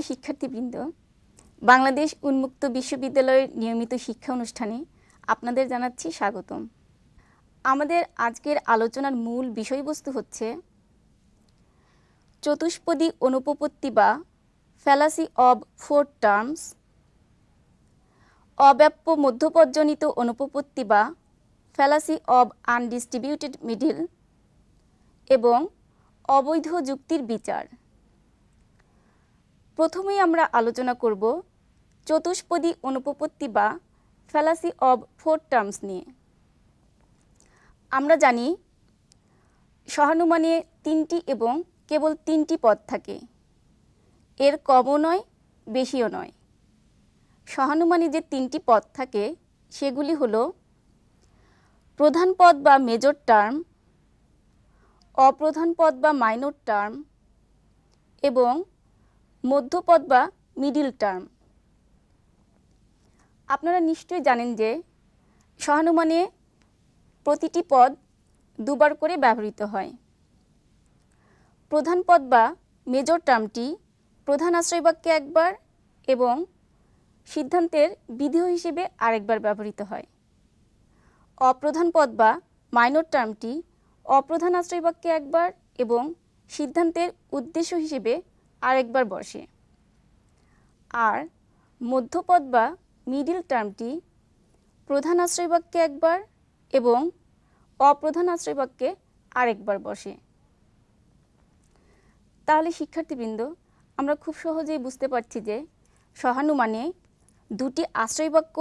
সুপ্রিয় শিক্ষার্থীবৃন্দ, বাংলাদেশ উন্মুক্ত বিশ্ববিদ্যালয়ের নিয়মিত শিক্ষা অনুষ্ঠানে আপনাদের জানাচ্ছি স্বাগতম। আমাদের আজকের আলোচনার মূল বিষয়বস্তু হচ্ছে চতুষ্পদী অনুপপত্তি বা ফ্যালাসি অব ফোর টার্মস অব্যাপ্য মধ্যপদজনিত অনুপপত্তি বা ফ্যালাসি অব আনডিস্ট্রিবিউটেড মিডিল এবং অবৈধ যুক্তির বিচার। প্রথমেই আমরা আলোচনা করব চতুষ্পদী অনুপপত্তি বা ফ্যালাসি অব ফোর টার্মস নিয়ে। আমরা জানি সহানুমানে তিনটি এবং কেবল তিনটি পদ থাকে। এর কমও নয়, বেশিও নয়। সহানুমানে যে তিনটি পদ থাকে, সেগুলি হল প্রধান পদ বা মেজর টার্ম অপ্রধান পদ বা মাইনর টার্ম এবং মধ্যপদ বা মিডিল টার্ম আপনারা নিশ্চয়ই জানেন যে সহানুমানে প্রতিটি পদ দুবার করে ব্যবহৃত হয়। প্রধান পদ বা মেজর টার্মটি প্রধান আশ্রয় বাক্যে একবার এবং সিদ্ধান্তের বিধেয় হিসেবে আরেকবার ব্যবহৃত হয়। অপ্রধান পদ বা মাইনর টার্মটি অপ্রধান আশ্রয় বাক্যে একবার এবং সিদ্ধান্তের উদ্দেশ্য হিসেবে আরেকবার বসে। আর মধ্যপদ বা মিডিল টার্মটি প্রধান আশ্রয় বাক্যে একবার এবং অপ্রধান আশ্রয় বাক্যে আরেকবার বসে। তাহলে শিক্ষার্থীবৃন্দ, আমরা খুব সহজেই বুঝতে পারছি যে সহানুমানে দুটি আশ্রয় বাক্য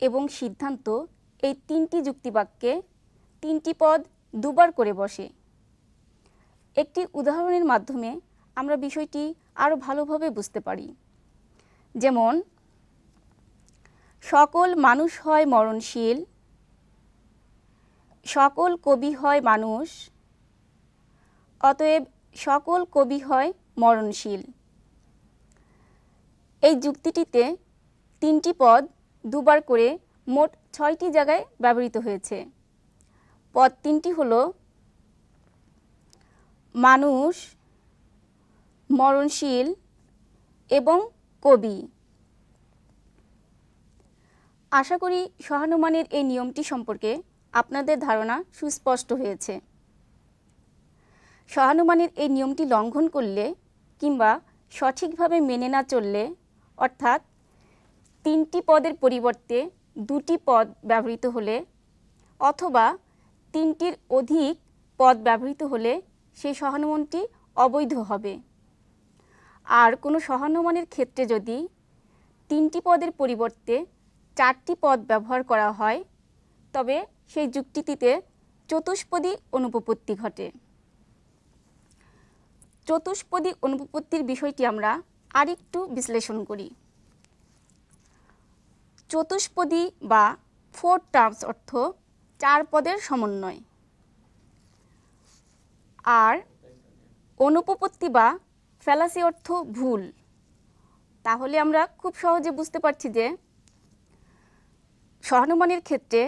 এবং সিদ্ধান্ত এই তিনটি যুক্তিবাক্যে তিনটি পদ দুবার করে বসে। একটি উদাহরণের মাধ্যমে আমরা বিষয়টি আরও ভালোভাবে বুঝতে পারি। যেমন, সকল মানুষ হয় মরণশীল, সকল কবি হয় মানুষ, অতএব সকল কবি হয় মরণশীল। এই যুক্তিটিতে তিনটি পদ দুবার করে মোট ছয়টি জায়গায় ব্যবহৃত হয়েছে। পদ তিনটি হলো, মানুষ মরণশীল এবং কবি। আশা করি সহানুমানের এই নিয়মটি সম্পর্কে আপনাদের ধারণা সুস্পষ্ট হয়েছে। সহানুমানের এই নিয়মটি লঙ্ঘন করলে কিংবা সঠিকভাবে মেনে না চললে, অর্থাৎ তিনটি পদের পরিবর্তে দুটি পদ ব্যবহৃত হলে অথবা তিনটির অধিক পদ ব্যবহৃত হলে সেই সহানুমানটি অবৈধ হবে। আর কোনো সহানুমানের ক্ষেত্রে যদি তিনটি পদের পরিবর্তে চারটি পদ ব্যবহার করা হয়, তবে সেই যুক্তিটিতে চতুষ্পদী অনুপপত্তি ঘটে। চতুষ্পদী অনুপপত্তির বিষয়টি আমরা আরেকটু বিশ্লেষণ করি। চতুষ্পদী বা ফোর টার্মস অর্থ চার পদের সমন্বয়। আর অনুপপত্তি বা ফ্যালাসি অর্থ ভুল। তাহলে আমরা খুব সহজে বুঝতে পারছি যে সহানুমানের ক্ষেত্রে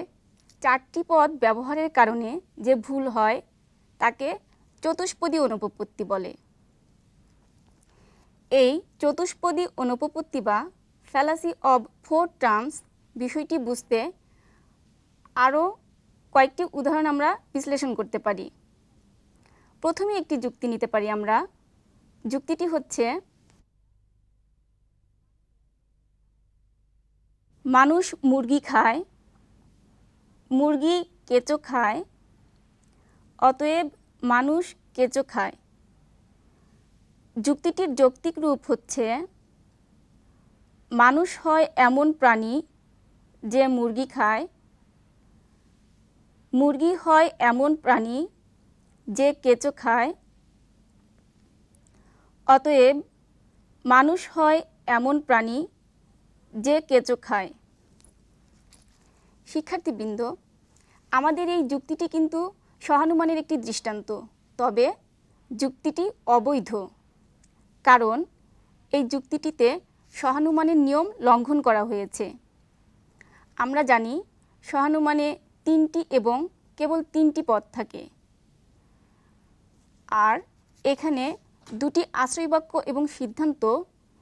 চারটি পদ ব্যবহারের কারণে যে ভুল হয়, তাকে চতুষ্পদী অনুপপত্তি বলে। এই চতুষ্পদী অনুপপত্তি বা ফ্যালাসি অব ফোর টার্মস বিষয়টি বুঝতে আরও কয়েকটি উদাহরণ আমরা বিশ্লেষণ করতে পারি। প্রথমে একটি যুক্তি নিতে পারি আমরা যুক্তিটি হচ্ছে, মানুষ মুরগি খায়, মুরগি কেঁচো খায়, অতএব মানুষ কেঁচো খায়। যুক্তিটির যৌক্তিক রূপ হচ্ছে, মানুষ হয় এমন প্রাণী যে মুরগি খায়, মুরগি হয় এমন প্রাণী যে কেঁচো খায় অতএব মানুষ হয় এমন প্রাণী যে কেঁচো খায়। শিক্ষার্থীবৃন্দ, আমাদের এই যুক্তিটি কিন্তু সহানুমানের একটি দৃষ্টান্ত, তবে যুক্তিটি অবৈধ। কারণ এই যুক্তিটিতে সহানুমানের নিয়ম লঙ্ঘন করা হয়েছে। আমরা জানি সহানুমানে তিনটি এবং কেবল তিনটি পদ থাকে। আর এখানে দুটি আশ্রয়বাক্য এবং সিদ্ধান্ত,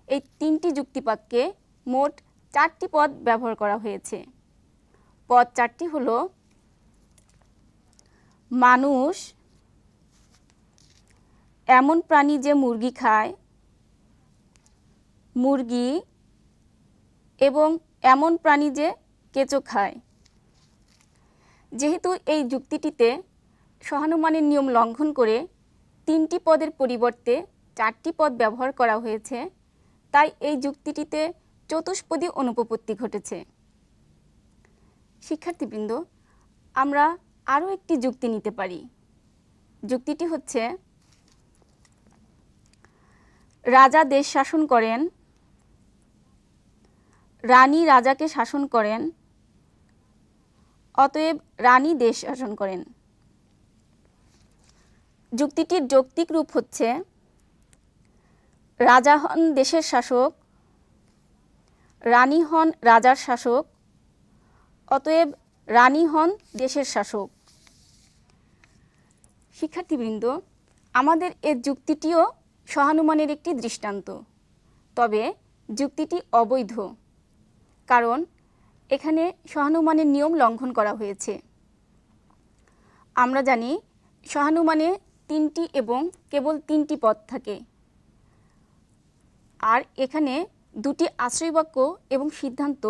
এই তিনটি যুক্তিবাক্যে মোট চারটি পদ ব্যবহার করা হয়েছে। পদ চারটি হলো, মানুষ, এমন প্রাণী যে মুরগি খায়, মুরগি এবং এমন প্রাণী যে কেঁচো খায়। যেহেতু এই যুক্তিটিতে সহানুমানের নিয়ম লঙ্ঘন করে তিনটি পদের পরিবর্তে চারটি পদ ব্যবহার করা হয়েছে, তাই এই যুক্তিটিতে চতুষ্পদী অনুপপত্তি ঘটেছে। শিক্ষার্থীবৃন্দ, আমরা আরও একটি যুক্তি নিতে পারি। যুক্তিটি হচ্ছে, রাজা দেশ শাসন করেন, রানী রাজাকে শাসন করেন, অতএব রানী দেশ শাসন করেন। যুক্তিটির যৌক্তিক রূপ হচ্ছে, রাজা হন দেশের শাসক, রানী হন রাজার শাসক, অতএব রানী হন দেশের শাসক। শিক্ষার্থীবৃন্দ, আমাদের এ যুক্তিটিও সহানুমানের একটি দৃষ্টান্ত। তবে যুক্তিটি অবৈধ, কারণ এখানে সহানুমানের নিয়ম লঙ্ঘন করা হয়েছে। আমরা জানি সহানুমানে তিনটি এবং কেবল তিনটি পদ থাকে। আর এখানে দুটি আশ্রয়বাক্য এবং সিদ্ধান্ত,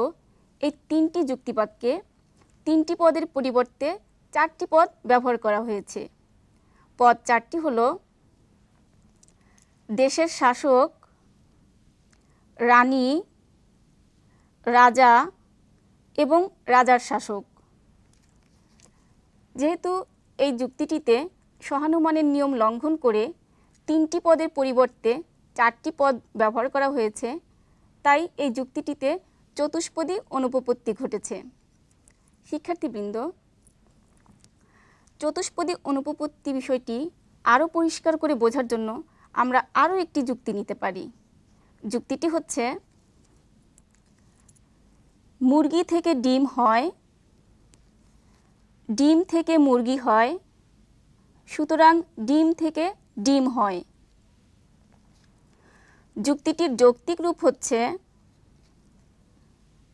এই তিনটি যুক্তিবাক্যে তিনটি পদের পরিবর্তে চারটি পদ ব্যবহার করা হয়েছে। পদ চারটি হলো, দেশের শাসক, রানী, রাজা এবং রাজার শাসক। যেহেতু এই যুক্তিটিতে সহানুমানের নিয়ম লঙ্ঘন করে তিনটি পদের পরিবর্তে চারটি পদ ব্যবহার করা হয়েছে, তাই এই যুক্তিটিতে চতুষ্পদী অনুপপত্তি ঘটেছে। শিক্ষার্থীবৃন্দ, চতুষ্পদী অনুপপত্তি বিষয়টি আরও পরিষ্কার করে বোঝার জন্য আমরা আরও একটি যুক্তি নিতে পারি। যুক্তিটি হচ্ছে, মুরগি থেকে ডিম হয়, ডিম থেকে মুরগি হয় সুতরাং ডিম থেকে ডিম হয়। যুক্তিটির যৌক্তিক রূপ হচ্ছে,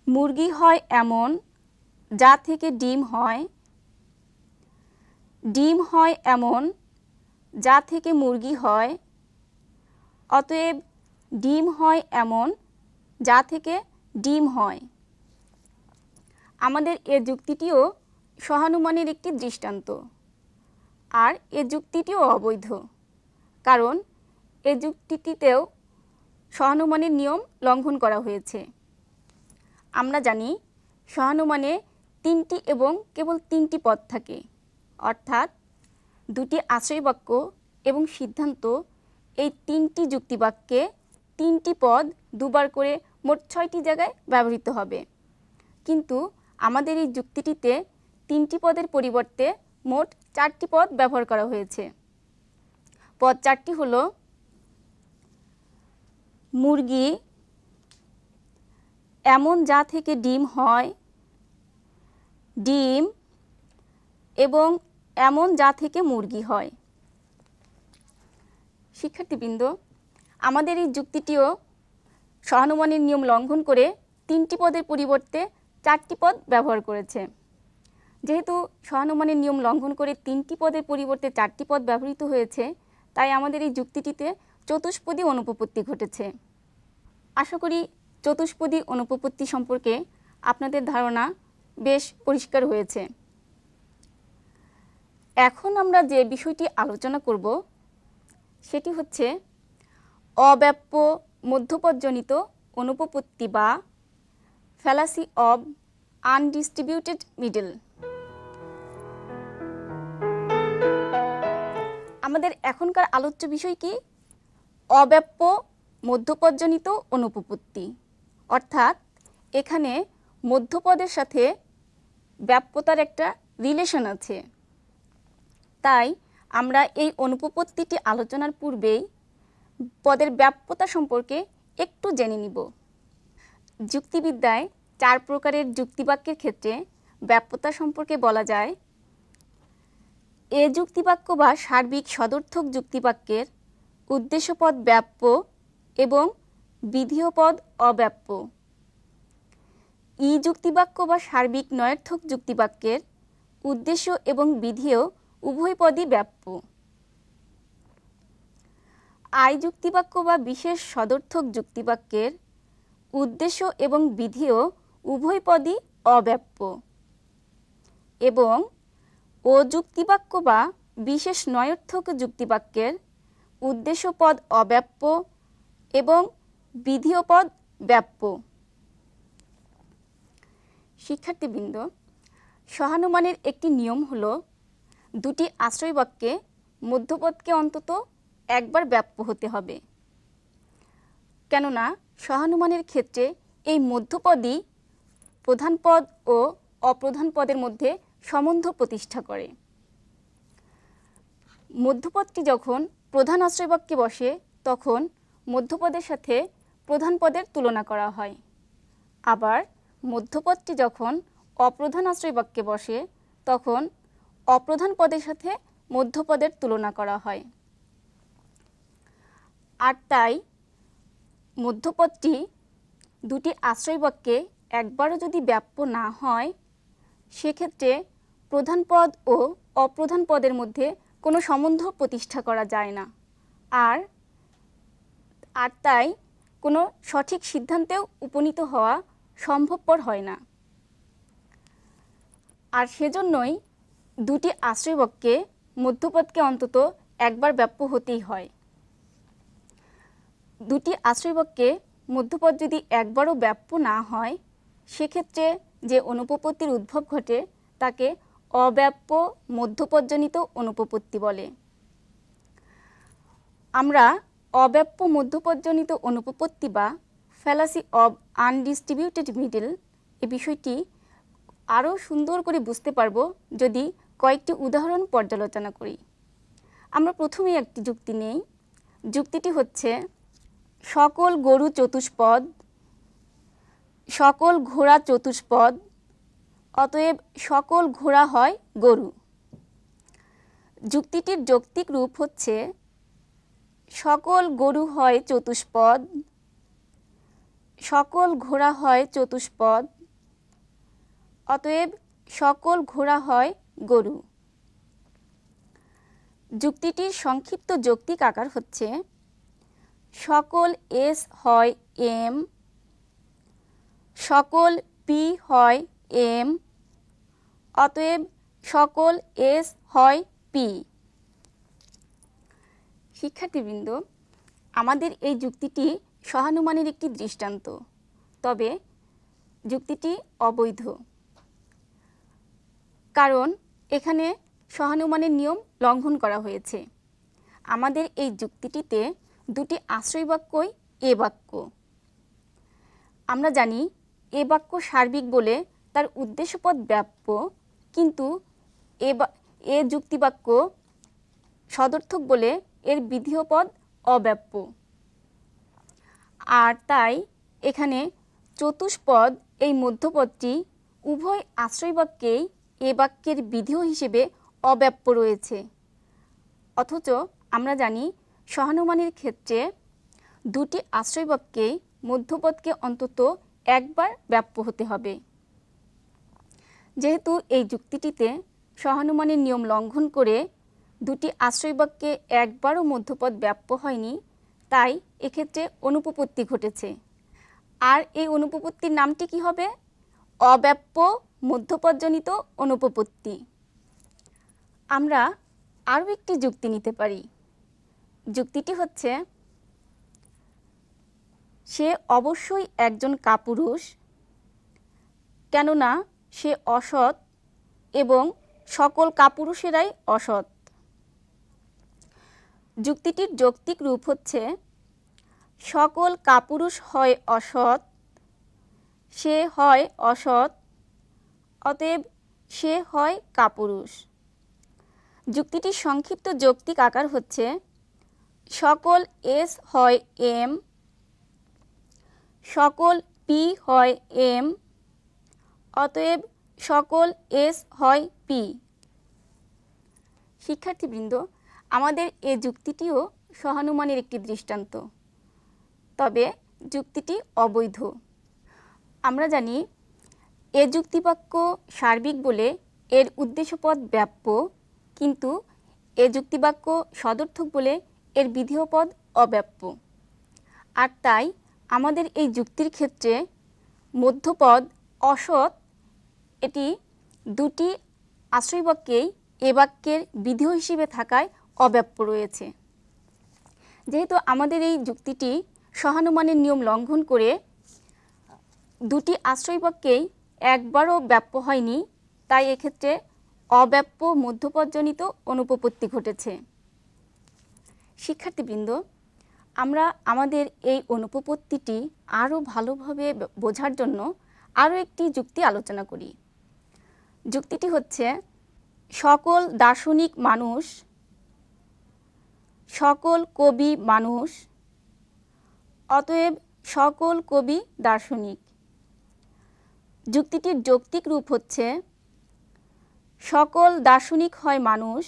মুরগি হয় এমন যা থেকে ডিম হয়। ডিম হয় এমন যা থেকে মুরগি হয়। অতএব ডিম হয় এমন যা থেকে ডিম হয়। আমাদের এ যুক্তিটিও সহানুমানের একটি দৃষ্টান্ত। আর এ যুক্তিটিও অবৈধ। কারণ এ যুক্তিটিতেও সহানুমানের নিয়ম লঙ্ঘন করা হয়েছে। আমরা জানি সহানুমানে তিনটি এবং কেবল তিনটি পদ থাকে। অর্থাৎ দুটি আশ্রয়বাক্য এবং সিদ্ধান্ত এই তিনটি যুক্তিবাক্যে তিনটি পদ দুবার করে মোট ছয়টি জায়গায় ব্যবহৃত হবে। কিন্তু আমাদের এই যুক্তিটিতে তিনটি পদের পরিবর্তে মোট চারটি পদ ব্যবহার করা হয়েছে। পদ চারটি হল মুরগি, এমন যা থেকে ডিম হয়, ডিম এবং এমন যা থেকে মুরগি হয়। শিক্ষার্থীবৃন্দ, আমাদের এই যুক্তিটিও সহানুমানের নিয়ম লঙ্ঘন করে তিনটি পদের পরিবর্তে চারটি পদ ব্যবহার করেছে। যেহেতু সহানুমানের নিয়ম লঙ্ঘন করে তিনটি পদের পরিবর্তে চারটি পদ ব্যবহৃত হয়েছে, তাই আমাদের এই যুক্তিটিতে চতুষ্পদী অনুপপত্তি ঘটেছে। আশা করি চতুষ্পদী অনুপপত্তি সম্পর্কে আপনাদের ধারণা বেশ পরিষ্কার হয়েছে। এখন আমরা যে বিষয়টি আলোচনা করব, সেটি হচ্ছে অব্যাপ্য মধ্যপদজনিত অনুপপত্তি বা ফ্যালাসি অব আনডিস্ট্রিবিউটেড মিডল আমাদের এখনকার আলোচ্য বিষয় কি? অব্যাপ্য, মধ্যপদজনিত অনুপপত্তি। অর্থাৎ এখানে মধ্যপদের সাথে ব্যাপ্যতার একটা রিলেশন আছে। তাই আমরা এই অনুপপত্তিটি আলোচনার পূর্বেই পদের ব্যাপ্যতা সম্পর্কে একটু জেনে নিব। যুক্তিবিদ্যায় চার প্রকারের যুক্তিবাক্যের ক্ষেত্রে ব্যাপ্যতা সম্পর্কে বলা যায় এ যুক্তিবাক্য বা সার্বিক সদর্থক যুক্তিবাক্যের উদ্দেশ্যপদ ব্যাপ্য এবং বিধেয় পদ অব্যাপ্য। ই যুক্তিবাক্য বা সার্বিক নয়ার্থক যুক্তিবাক্যের উদ্দেশ্য এবং বিধেয় উভয় পদই ব্যাপ্য। আই যুক্তিবাক্য বা বিশেষ সদর্থক যুক্তিবাক্যের উদ্দেশ্য এবং বিধেয় উভয় পদই অব্যাপ্য। এবং ও যুক্তিবাক্য বা বিশেষ নয়ার্থক যুক্তিবাক্যের উদ্দেশ্যপদ অব্যাপ্য এবং বিধেয় পদ ব্যাপ্য। শিক্ষার্থীবৃন্দ, সহানুমানের একটি নিয়ম হল, দুটি আশ্রয় বাক্যে মধ্যপদকে অন্তত একবার ব্যাপ্য হতে হবে। কেননা সহানুমানের ক্ষেত্রে এই মধ্যপদই প্রধান পদ ও অপ্রধান পদের মধ্যে সম্বন্ধ প্রতিষ্ঠা করে। মধ্যপদটি যখন প্রধান আশ্রয় বাক্যে বসে, তখন মধ্যপদের সাথে প্রধান পদের তুলনা করা হয়। আবার মধ্যপদটি যখন অপ্রধান আশ্রয় বাক্যে বসে, তখন অপ্রধান পদের সাথে মধ্যপদের তুলনা করা হয়। আর তাই মধ্যপদটি দুটি আশ্রয় বাক্যে একবারও যদি ব্যাপ্য না হয় সেক্ষেত্রে প্রধান পদ ও অপ্রধান পদের মধ্যে কোনো সম্বন্ধ প্রতিষ্ঠা করা যায় না। আর আর তাই কোনো সঠিক সিদ্ধান্তেও উপনীত হওয়া সম্ভবপর হয় না। আর সেজন্যই দুটি আশ্রয়বাক্যে মধ্যপদকে অন্তত একবার ব্যাপ্য হতেই হয়। দুটি আশ্রয়বাক্যে মধ্যপদ যদি একবারও ব্যাপ্য না হয়, সেক্ষেত্রে যে অনুপপত্তির উদ্ভব ঘটে, তাকে অব্যাপ্য মধ্যপদজনিত অনুপপত্তি বলে। আমরা অব্যাপ্য মধ্যপদজনিত অনুপপত্তি বা ফ্যালাসি অব আনডিস্ট্রিবিউটেড মিডল এ বিষয়টি আরও সুন্দর করে বুঝতে পারব যদি কয়েকটি উদাহরণ পর্যালোচনা করি। আমরা প্রথমেই একটি যুক্তি নেই। যুক্তিটি হচ্ছে, সকল গরু চতুষ্পদ সকল ঘোড়া চতুষ্পদ, অতএব সকল ঘোড়া হয় গরু। যুক্তিটির যৌক্তিক রূপ হচ্ছে, সকল গরু হয় চতুষ্পদ, সকল ঘোড়া হয় চতুষ্পদ, অতএব সকল ঘোড়া হয় গরু। যুক্তিটির সংক্ষিপ্ত যৌক্তিক আকার হচ্ছে, সকল এস হয় এম সকল পি হয় এম অতএব সকল এস হয় পি শিক্ষার্থীবৃন্দ, আমাদের এই যুক্তিটি সহানুমানের একটি দৃষ্টান্ত। তবে যুক্তিটি অবৈধ। কারণ এখানে সহানুমানের নিয়ম লঙ্ঘন করা হয়েছে। আমাদের এই যুক্তিটিতে দুটি আশ্রয় বাক্যই এ বাক্য। আমরা জানি এ বাক্য সার্বিক বলে তার উদ্দেশ্যপদ ব্যাপ্য, কিন্তু এ এ যুক্তিবাক্য সদর্থক বলে এর বিধেয় পদ অব্যাপ্য। আর তাই এখানে চতুষ্পদ এই মধ্যপদটি উভয় আশ্রয় বাক্যেই এ বাক্যের বিধেয় হিসেবে অব্যাপ্য রয়েছে। অথচ আমরা জানি সহানুমানের ক্ষেত্রে দুটি আশ্রয় বাক্যেই মধ্যপদকে অন্তত একবার ব্যাপ্য হতে হবে। যেহেতু এই যুক্তিটিতে সহানুমানের নিয়ম লঙ্ঘন করে দুটি আশ্রয় বাক্যে একবারও মধ্যপদ ব্যাপ্য হয়নি, তাই এক্ষেত্রে অনুপপত্তি ঘটেছে। আর এই অনুপপত্তির নামটি কি হবে? অব্যাপ্য মধ্যপদজনিত অনুপপত্তি। আমরা আরও একটি যুক্তি নিতে পারি। যুক্তিটি হচ্ছে সে অবশ্যই একজন কাপুরুষ, কেননা সে অসৎ এবং সকল কাপুরুষেরাই অসৎ। যুক্তিটির যৌক্তিক রূপ হচ্ছে, সকল কাপুরুষ হয় অসৎ, সে হয় অসৎ, অতএব সে হয় কাপুরুষ। যুক্তিটির সংক্ষিপ্ত যৌক্তিক আকার হচ্ছে, সকল এস হয় এম সকল পি হয় এম অতএব সকল এস হয় পি শিক্ষার্থীবৃন্দ, আমাদের এ যুক্তিটিও সহানুমানের একটি দৃষ্টান্ত। তবে যুক্তিটি অবৈধ। আমরা জানি, এ যুক্তিবাক্য সার্বিক বলে এর উদ্দেশ্যপদ ব্যাপ্য, কিন্তু এ যুক্তিবাক্য সদর্থক বলে এর বিধেয় পদ অব্যাপ্য। আর তাই আমাদের এই যুক্তির ক্ষেত্রে মধ্যপদ, অসৎ, এটি দুটি আশ্রয়বাক্যেই এ বাক্যের বিধেয় হিসেবে থাকায় অব্যাপ্য রয়েছে। যেহেতু আমাদের এই যুক্তিটি সহানুমানের নিয়ম লঙ্ঘন করে দুটি আশ্রয়বাক্যেই একবারও ব্যাপ্য হয়নি, তাই এক্ষেত্রে অব্যাপ্য মধ্যপদজনিত অনুপপত্তি ঘটেছে। শিক্ষার্থীবৃন্দ আমরা আমাদের এই অনুপপত্তিটি আরও ভালোভাবে বোঝার জন্য আরও একটি যুক্তি আলোচনা করি। যুক্তিটি হচ্ছে, সকল দার্শনিক মানুষ, সকল কবি মানুষ, অতএব সকল কবি দার্শনিক। যুক্তিটির যৌক্তিক রূপ হচ্ছে, সকল দার্শনিক হয় মানুষ,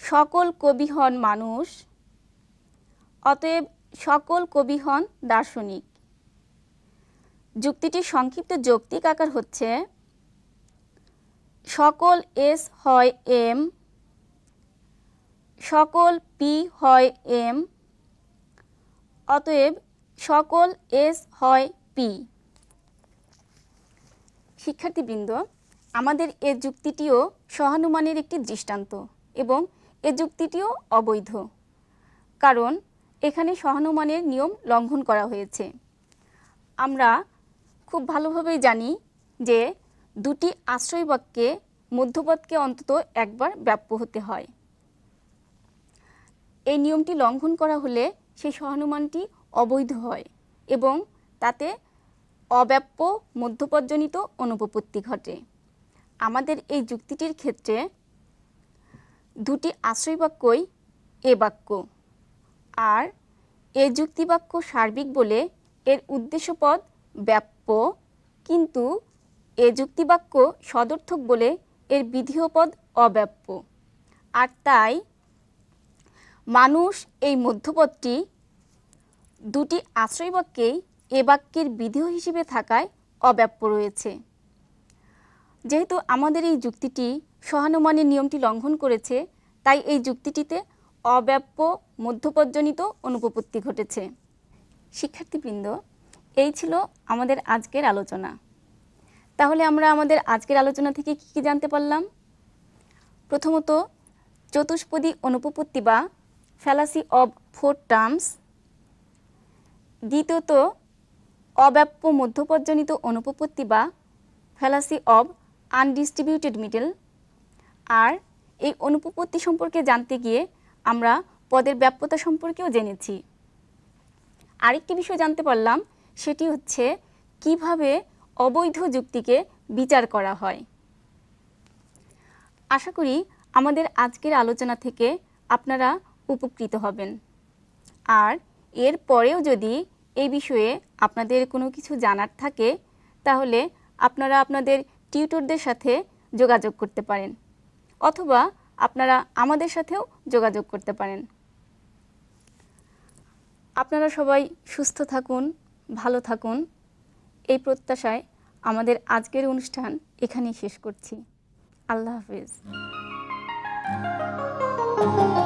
সকল কবি হন মানুষ অতএব সকল কবি হন দার্শনিক। যুক্তিটির সংক্ষিপ্ত যৌক্তিক আকার হচ্ছে, সকল এস হয় এম, সকল পি হয় এম, অতএব সকল এস হয় পি। শিক্ষার্থীবৃন্দ, আমাদের এ যুক্তিটিও সহানুমানের একটি দৃষ্টান্ত এবং এ যুক্তিটিও অবৈধ। কারণ এখানে সহানুমানের নিয়ম লঙ্ঘন করা হয়েছে। আমরা খুব ভালোভাবেই জানি যে দুটি আশ্রয় বাক্যে মধ্যপদকে অন্তত একবার ব্যাপ্য হতে হয়। এই নিয়মটি লঙ্ঘন করা হলে সেই সহানুমানটি অবৈধ হয় এবং তাতে অব্যাপ্য মধ্যপদজনিত অনুপপত্তি ঘটে। আমাদের এই যুক্তিটির ক্ষেত্রে দুটি আশ্রয় বাক্যই এ বাক্য। আর এ যুক্তিবাক্য সার্বিক বলে এর উদ্দেশ্যপদ ব্যাপ্য, কিন্তু এ যুক্তিবাক্য সদর্থক বলে এর বিধেয় পদ অব্যাপ্য। আর তাই মানুষ এই মধ্যপদটি দুটি আশ্রয়বাক্যেই এ বাক্যের বিধেয় হিসেবে থাকায় অব্যাপ্য রয়েছে। যেহেতু আমাদের এই যুক্তিটি সহানুমানের নিয়মটি লঙ্ঘন করেছে, তাই এই যুক্তিটিতে অব্যাপ্য মধ্যপদজনিত অনুপপত্তি ঘটেছে। শিক্ষার্থীবৃন্দ, এই ছিল আমাদের আজকের আলোচনা। তাহলে আমরা আমাদের আজকের আলোচনা থেকে কী কী জানতে পারলাম? প্রথমত, চতুষ্পদী অনুপপত্তি বা ফ্যালাসি অব ফোর টার্মস দ্বিতীয়ত, অব্যাপ্য মধ্যপদজনিত অনুপপত্তি বা ফ্যালাসি অব আনডিস্ট্রিবিউটেড মিডল আর এই অনুপপত্তি সম্পর্কে জানতে গিয়ে আমরা পদের ব্যাপ্যতা সম্পর্কেও জেনেছি আরেকটি বিষয় জানতে পারলাম, সেটি হচ্ছে কীভাবে অবৈধ যুক্তিকে বিচার করা হয়। আশা করি আমাদের আজকের আলোচনা থেকে আপনারা উপকৃত হবেন। আর এর পরেও যদি এই বিষয়ে আপনাদের কোনো কিছু জানার থাকে, তাহলে আপনারা আপনাদের টিউটরদের সাথে যোগাযোগ করতে পারেন। অথবা আপনারা আমাদের সাথেও যোগাযোগ করতে পারেন। আপনারা সবাই সুস্থ থাকুন, ভালো থাকুন। এই প্রত্যাশায় আমাদের আজকের অনুষ্ঠান এখানেই শেষ করছি। আল্লাহ হাফিজ।